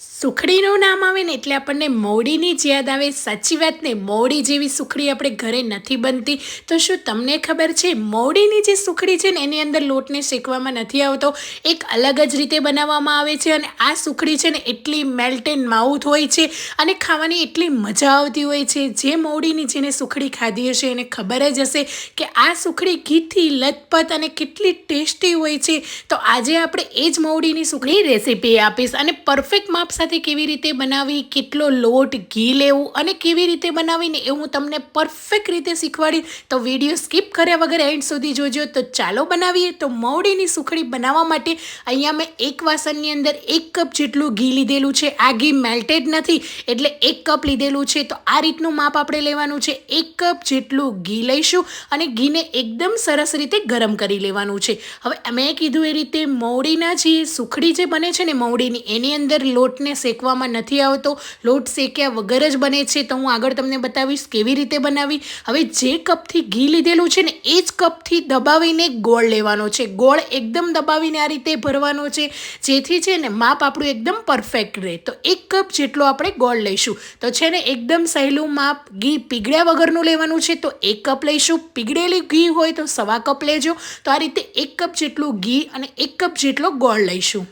સુખડીનું નામ આવે ને એટલે આપણને મોડીની જ યાદ આવે. સાચી વાત ને, મોડી જેવી સુખડી આપણે ઘરે નથી બનતી. તો શું તમને ખબર છે, મોડીની જે સુખડી છે ને, એની અંદર લોટને શેકવામાં નથી આવતો. એક અલગ જ રીતે બનાવવામાં આવે છે અને આ સુખડી છે ને એટલી મેલ્ટ એન્ડ માઉથ હોય છે અને ખાવાની એટલી મજા આવતી હોય છે. જે મોડીની જેને સુખડી ખાધી હશે એને ખબર જ હશે કે આ સુખડી ઘીથી લથપથ અને કેટલી ટેસ્ટી હોય છે. તો આજે આપણે એ જ મોડીની સુખડી રેસીપી આપીશ અને પરફેક્ટ માપ સાથે કેવી રીતે બનાવી, કેટલો લોટ, ઘી લેવું અને કેવી રીતે બનાવીને એ હું તમને પરફેક્ટ રીતે શીખવાડી. તો વીડિયો સ્કીપ કર્યા વગર એન્ડ સુધી જોજો. તો ચાલો બનાવીએ. તો મવડીની સુખડી બનાવવા માટે અહીંયા મેં એક વાસણની અંદર એક કપ જેટલું ઘી લીધેલું છે. આ ઘી મેલ્ટેડ નથી, એટલે એક કપ લીધેલું છે. તો આ રીતનું માપ આપણે લેવાનું છે. એક કપ જેટલું ઘી લઈશું અને ઘીને એકદમ સરસ રીતે ગરમ કરી લેવાનું છે. હવે મેં કીધું એ રીતે મવડીના જે સુખડી જે બને છે ને મવડીની એની અંદર લોટને શેકવામાં નથી આવતો. લોટ શેક્યા વગર જ બને છે તો હું આગળ તમને બતાવીશ કેવી રીતે બનાવી. હવે જે કપથી ઘી લીધેલું છે ને, એ જ કપથી દબાવીને ગોળ લેવાનો છે. ગોળ એકદમ દબાવીને આ રીતે ભરવાનો છે, જેથી છે ને માપ આપણું એકદમ પરફેક્ટ રહે. તો એક કપ જેટલો આપણે ગોળ લઈશું. તો છે ને એકદમ સહેલું માપ ઘી પીગળ્યા વગરનું લેવાનું છે. તો એક કપ લઈશું. પીગળેલી ઘી હોય તો સવા કપ લેજો. તો આ રીતે એક કપ જેટલું ઘી અને એક કપ જેટલો ગોળ લઈશું.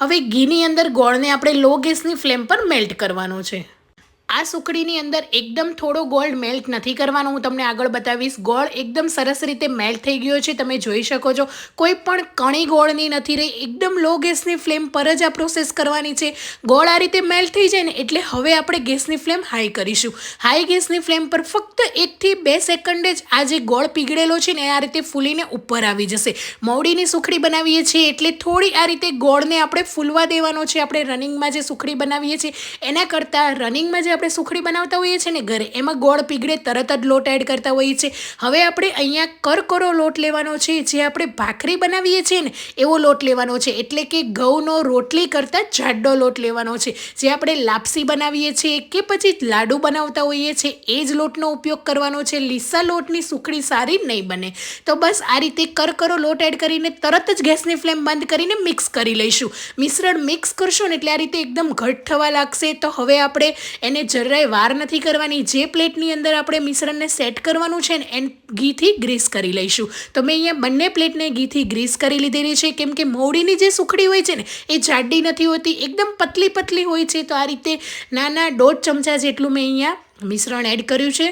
હવે ઘીની અંદર ગોળને આપણે લો ગેસની ફ્લેમ પર મેલ્ટ કરવાનો છે. આ સુકડીની અંદર એકદમ થોડો ગોળ મેલ્ટ નથી કરવાનો. હું તમને આગળ બતાવીશ. ગોળ એકદમ સરસ રીતે મેલ્ટ થઈ ગયો છે. તમે જોઈ શકો છો. કોઈ પણ કણી ગોળની નથી રહી. એકદમ લો ગેસની ફ્લેમ પર જ આ પ્રોસેસ કરવાની છે. ગોળ આ રીતે મેલ્ટ થઈ જાય ને એટલે હવે આપણે ગેસની ફ્લેમ હાઈ કરીશું. હાઈ ગેસની ફ્લેમ પર ફક્ત એકથી બે સેકન્ડે જ આ જે ગોળ પીગળેલો છે ને આ રીતે ફૂલીને ઉપર આવી જશે. મવડીની સુખડી બનાવીએ છીએ એટલે થોડી આ રીતે ગોળને આપણે ફૂલવા દેવાનો છે. આપણે રનિંગમાં જે સુખડી બનાવીએ છીએ, એના કરતાં રનિંગમાં જે આપણે સુખડી બનાવતા હોઈએ છીએ ને ઘરે, એમાં ગોળ પીગળે તરત જ લોટ એડ કરતા હોઈએ છીએ. હવે આપણે અહીંયા કરકરો લોટ લેવાનો છે, જે આપણે ભાખરી બનાવીએ છીએ ને, એવો લોટ લેવાનો છે. એટલે કે ઘઉંનો રોટલી કરતાં જાડો લોટ લેવાનો છે. જે આપણે લાપસી બનાવીએ છીએ કે પછી લાડુ બનાવતા હોઈએ છીએ, એ જ લોટનો ઉપયોગ કરવાનો છે. લીસા લોટની સુખડી સારી નહીં બને. તો બસ આ રીતે કરકરો લોટ એડ કરીને તરત જ ગેસની ફ્લેમ બંધ કરીને મિક્સ કરી લઈશું. મિશ્રણ મિક્સ કરશો ને એટલે આ રીતે એકદમ ઘટ થવા લાગશે. તો હવે આપણે એને જરાય વાર નથી કરવાની. જે પ્લેટની અંદર આપણે મિશ્રણને સેટ કરવાનું છે ને, એન ઘીથી ગ્રીસ કરી લઈશું. તો મેં અહીંયા બંને પ્લેટને ઘીથી ગ્રીસ કરી લીધેલી છે. કેમ કે મોડીની જે સુખડી હોય છે ને, એ જાડી નથી હોતી, એકદમ પતલી પતલી હોય છે. તો આ રીતે નાના દોઢ ચમચા જેટલું મેં અહીંયા મિશ્રણ એડ કર્યું છે.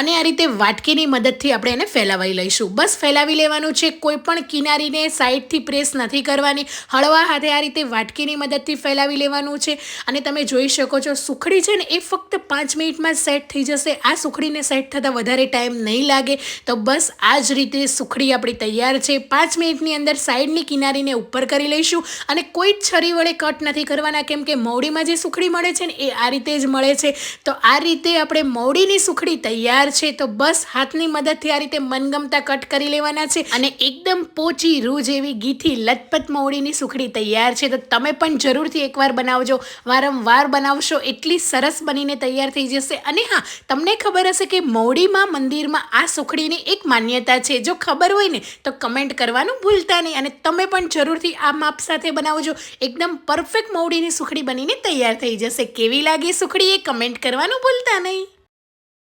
અને આ રીતે વાટકીની મદદથી આપણે એને ફેલાવી લઈશું. બસ ફેલાવી લેવાનું છે કોઈ પણ કિનારીને સાઈડથી પ્રેસ નથી કરવાની. હળવા હાથે આ રીતે વાટકીની મદદથી ફેલાવી લેવાનું છે. અને તમે જોઈ શકો છો, સુખડી છે ને, એ ફક્ત પાંચ મિનિટમાં સેટ થઈ જશે. આ સુખડીને સેટ થતાં વધારે ટાઈમ નહીં લાગે. તો બસ આ જ રીતે સુખડી આપણી તૈયાર છે. પાંચ મિનિટની અંદર સાઈડની કિનારીને ઉપર કરી લઈશું. અને કોઈ જ છરી વડે કટ નથી કરવાના, કેમ કે મવડીમાં જે સુખડી મળે છે ને, એ આ રીતે જ મળે છે. તો આ રીતે આપણે મવડીની સુખડી તૈયાર છે, તો બસ હાથની મદદથી આ રીતે મનગમતા કટ કરી લેવાના છે. અને એકદમ પોચી રૂ જેવી ગીથી લથપથ મોવડીની સુખડી તૈયાર છે. તો તમે પણ જરૂરથી એકવાર બનાવજો. વારંવાર બનાવશો એટલી સરસ બનીને તૈયાર થઈ જશે. અને હા, તમને ખબર હશે કે મોવડીમાં, મંદિરમાં આ સુખડીની એક માન્યતા છે. જો ખબર હોય ને, તો કમેન્ટ કરવાનું ભૂલતા નહીં. અને તમે પણ જરૂરથી આ માપ સાથે બનાવજો. એકદમ પરફેક્ટ મોવડીની સુખડી બનીને તૈયાર થઈ જશે. કેવી લાગી સુખડી એ કમેન્ટ કરવાનું ભૂલતા નહીં.